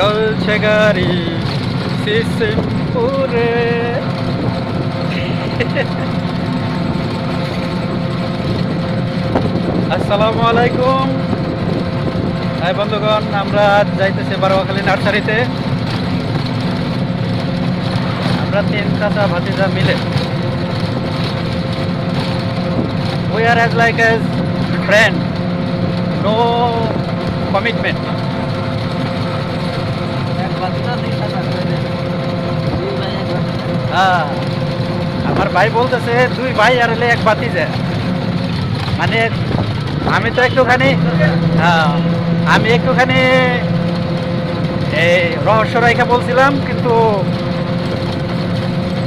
চলছে গাড়ি সিসিমপুরে আসসালামু আলাইকুম। হ্যাঁ বন্ধুগণ, আমরা যাইতেছি বারোয়াখালী নার্সারিতে। আমরা তিন চাচা ভাতিজা মিলে। We are as like as friend, no commitment আমার ভাই বলতেছে, দুই ভাই আর হলে এক বাতি যায়। মানে আমি তো একটুখানি হ্যাঁ আমি একটুখানি এই রহস্য রেখা বলছিলাম, কিন্তু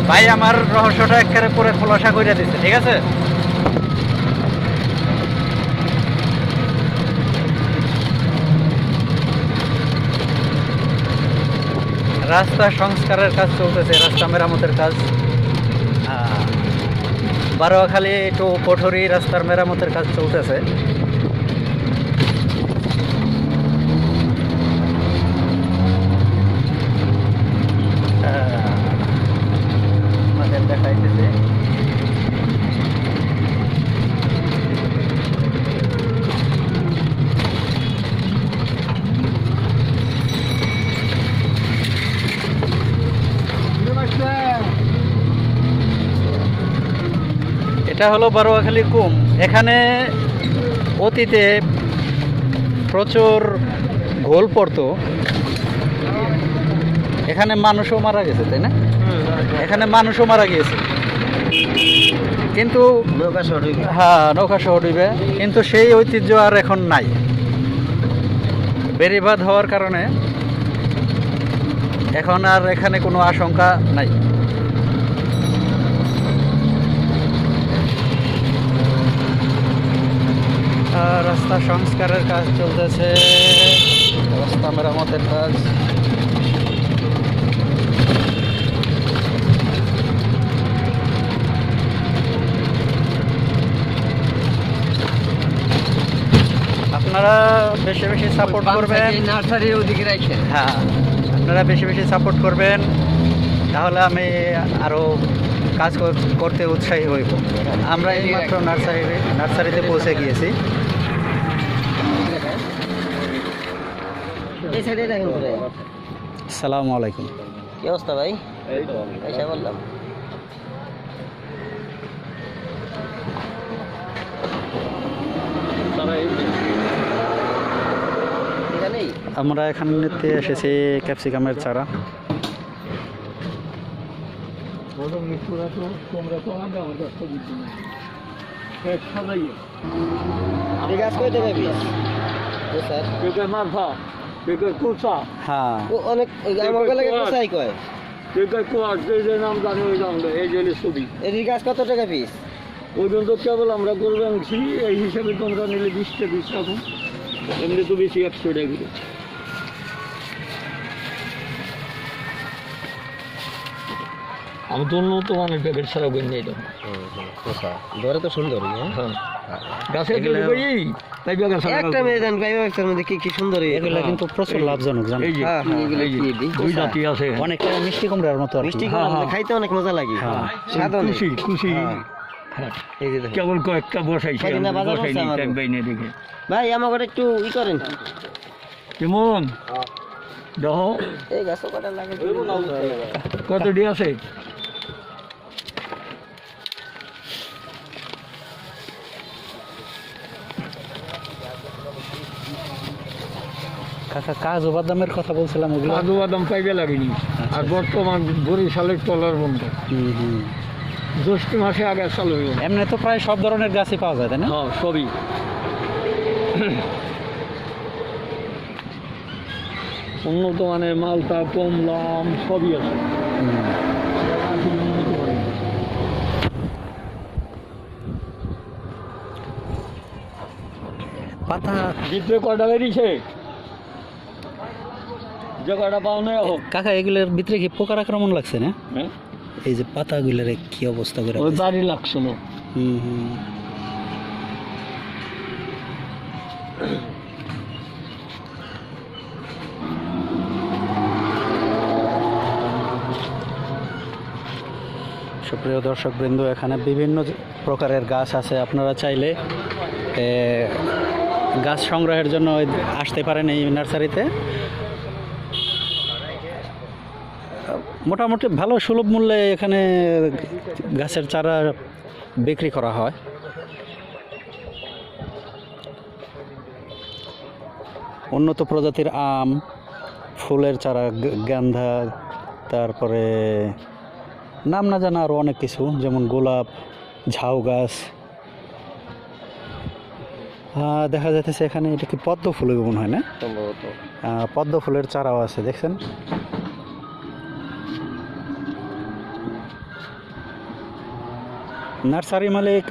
ভাই আমার রহস্যটা একবারে করে খোলাসা করে দিচ্ছে ঠিক আছে? রাস্তা সংস্কারের কাজ চলতেছে রাস্তা মেরামতের কাজ। বারোয়াখালী টু কোঠরি রাস্তার মেরামতের কাজ চলতেছে। এটা হলো বারোয়াখালী কুম। এখানে অতীতে প্রচুর ঘোল পড়তো। এখানে মানুষও মারা গেছে তাই না? এখানে মানুষও মারা গিয়েছে। কিন্তু নৌকা হ্যাঁ নৌকা সহ ডুবে। কিন্তু সেই ঐতিহ্য আর এখন নাই। বেড়িবাঁধ হওয়ার কারণে এখন আর এখানে কোনো আশঙ্কা নাই। রাস্তা সংস্কারের কাজ চলতেছে। রাস্তা মেরামতের কাজ। আপনারা বেশি বেশি সাপোর্ট করবেন। নার্সারির ওদিকে রাখেন হ্যাঁ আপনারা বেশি বেশি সাপোর্ট করবেন। তাহলে আমি আরও কাজ করতে উৎসাহী হইব। আমরা এইমাত্র নার্সারি নার্সারিতে পৌঁছে গিয়েছি। এই সাইডে রাখেন ঘুরে সালামু আলাইকুম। কি অবস্থা ভাই? পয়সা বললাম। আমরা এখানেতে এসেছি ক্যাপসিকামের চারা। গাছ কই দেবে বিশ স্যার হ্যাঁ। অনেক আমার কয়। যে নাম জানি ওই নাম এই যে ছবি। এই গাছ কত টাকা পিস ওই জন্য তো কেবল আমরা করব আনছি এই হিসাবে তোমরা নিলে বিশটা বিশ রাখুন এমনি তো বেশি একশো টাকা। আমি তো উন্নত মানের প্যাকেট ছাড়া বই নিয়ে যাব। ধরে তো সুন্দর হ্যাঁ? গাছের তাই প্যাকেট ছাড়া একটা মেয়ে জান পাইবা একটা মধ্যে কি কি সুন্দর? এগুলো কিন্তু প্রচুর লাভজনক জানো? এই যে হ্যাঁ, হ্যাঁ, কি দিই? দুই জাতি আছে। অনেকটা মিষ্টি কুমড়ার মতো মিষ্টি কুমড়া। খাইতে অনেক মজা লাগে। হ্যাঁ। অনেক। খুশি। কেবল কয়েকটা বসাইছি বসাইনি দেখে ভাই আমাকে একটু ই করেন। কেমন? দেখো। এই গাছ কটা লাগে কত ডি আছে? কাকা কাজু বাদামের কথা বলছিলাম ওগুলো। কাজু বাদাম পাইবে লাগেনি। আর বর্তমান বরিশালের টলার বন্ধ। হুম, হুম। জ্যৈষ্ঠ মাসে আগে চালু এমনি তো প্রায় সব ধরনের গাছই পাওয়া যায় তাই না? হ্যাঁ সবই। উন্নত মানের মালটা কমলা আম সবই আছে। পাতা কটা বেরিয়েছে যে কটা হোক কাকা এগুলোর ভিতরে কি পোকার আক্রমণ লাগছে না? হ্যাঁ? এই যে পাতাগুলোর কি অবস্থা করে ওই বাড়ি লাগছিল হুম হুম। সুপ্রিয় দর্শকবৃন্দ, এখানে বিভিন্ন প্রকারের গাছ আছে। আপনারা চাইলে গাছ সংগ্রহের জন্য আসতে পারেন এই নার্সারিতে। মোটামুটি ভালো সুলভ মূল্যে এখানে গাছের চারা বিক্রি করা হয়। উন্নত প্রজাতির আম, ফুলের চারা গান্ধা, তারপরে নাম না জানা আরও অনেক কিছু যেমন গোলাপ ঝাউ গাছ। দেখা যাচ্ছে এখানে এটা কি পদ্ম ফুল মনে হয় না? সম্ভবত। পদ্ম ফুলের চারাও আছে দেখছেন? নার্সারি মালিক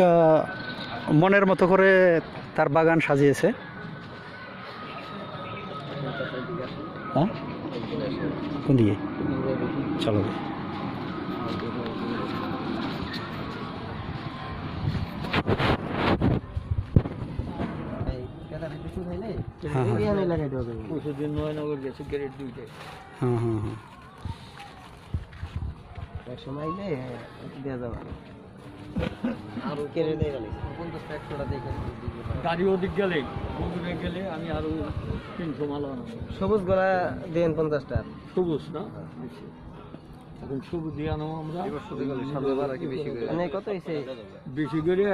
মনের মতো করে তার বাগান সাজিয়েছে। হ্যাঁ? কোন দিকে? চলো। হ্যাঁ, হ্যাঁ। পরশুদিন নয়নগর গেছে গ্রেড দুইটায়। হ্যাঁ হ্যাঁ হ্যাঁ। সময় আইলে দেওয়া যাবে। আরও কেড়ে দিয়ে গেলে পঞ্চাশ একশোটা দেখে গাড়ি ওদিক গেলে বগুড়ে গেলে আমি আরও তিনশো মাল সবুজ গলা দেন পঞ্চাশটা। সবুজ না। এখন সবুজ দিয়ে আনো আমরা। মানে কত হয়েছে? বেশি করে?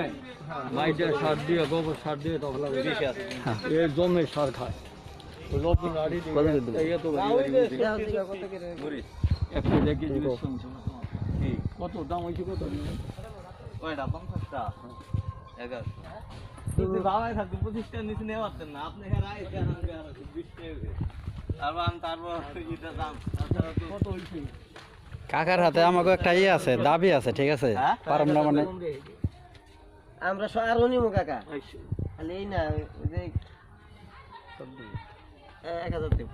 বাইরে সার দিয়ে গোবর সার দিয়ে তখন বেশি এ জমে সার খায়। কত দাম হয়েছে কত? কয়টা? পঞ্চাশটা? কিন্তু বাবাই থাকতো প্রতিষ্ঠান নিচে নিয়ে পারতেন না। আপনি তারপর তারপর কত হয়েছে? কাকার হাতে আমাকে একটা ইয়ে আছে দাবি আছে ঠিক আছে? হ্যাঁ? পারম না মানে আমরা সব আরও নিমু কাকা। খালি এই না যে এক হাজার দেব।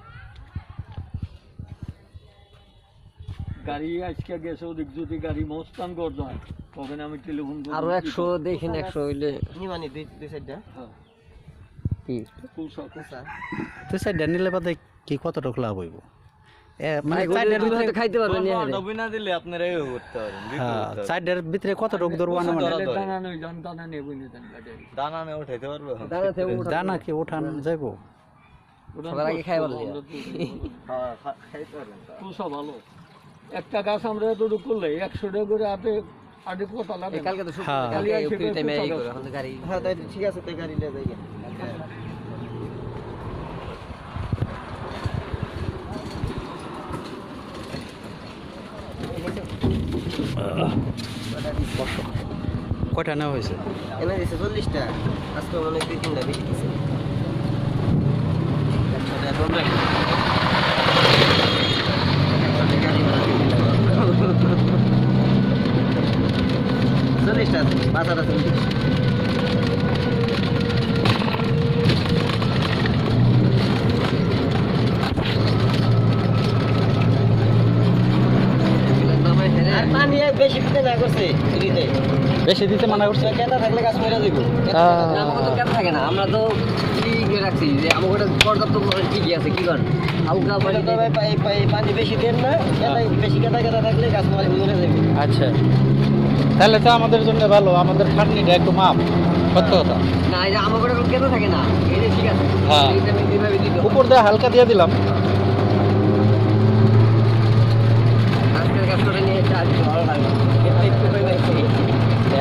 গাড়ি আজকে গেছে ওদিক যদি গাড়ি মস্তান করতে হয় তখন আমি টেলিফোন আরও একশো দেখেন একশো হইলে। নিমানি দুই দুই সাইডটা। কি? আচ্ছা তুই সাইড নিলে বাদে কি কতটুকু লাভ হইব? খাইতে পারবেন না দিলে আপনারা করতে পারেন হ্যাঁ ধরবো না মানে। দানা নিয়ে উঠাইতে পারব দানা কি উঠান যাইবো? সবার আগে খাই। হ্যাঁ, ভালো। একটা গাছ আমরা এতটুকু করলে একশো টাকা করে আটে আটে কথা লাগে কালকে তো হ্যাঁ। হ্যাঁ তাই ঠিক আছে তাই গাড়ি নিয়ে যাই। কয়টা নেওয়া হয়েছে? এনে দিছে চল্লিশটা। আজকে মনে হয় দুই তিনটা বেশি। চল্লিশটা আছে। দিতে না করছে দিতে। বেশি দিতে মানা করছে? কেনা থাকলে গাছ মেরে দিব? আমাকে তো কেন থাকে না? আমরা তো রাখছি। যে আমাকে ওটা পর্যাপ্ত ঠিকই আছে কি করেন? হালকা পানি পানি বেশি দেন না বেশি কেনা কেনা থাকলে গাছ মারি যাবে। আচ্ছা। তাহলে তো আমাদের জন্য ভালো আমাদের খাটনিটা একটু মাপ সত্য কথা। না এই যে আমাকে থাকে না? এই যে ঠিক আছে। হ্যাঁ। উপর দিয়ে হালকা দিয়ে দিলাম। আজকের করে নিয়ে চার ভালো লাগবে রেটটা একটু কই পাইছি হ্যাঁ রেটটা একটু কই পাইছি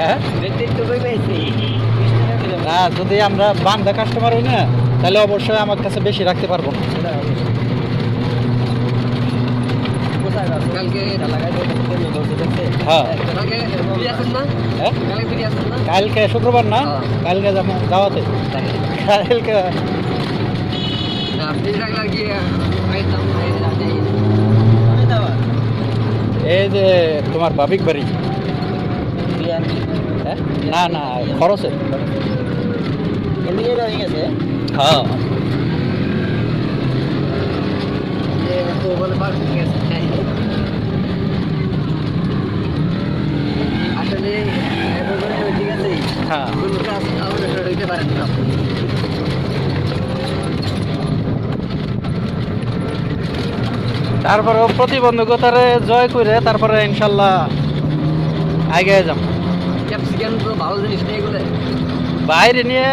না, যদি আমরা বান্ধা কাস্টমার হই না, তাহলে অবশ্যই আমার কাছে বেশি রাখতে পারব না হ্যাঁ কালকে হ্যাঁ শুক্রবার না হ্যাঁ। কালকে যাওয়াতে কালকে এই যে তোমার বাবিক বাড়ি হ্যাঁ? না না খরচে হয়ে হ্যাঁ হয়ে। হ্যাঁ। তারপরে প্রতিবন্ধকতারে জয় করে তারপরে ইনশাল্লাহ আগে যাম ক্যাপসিকাম ভালো জিনিস নেই এগুলো বাইরে নিয়ে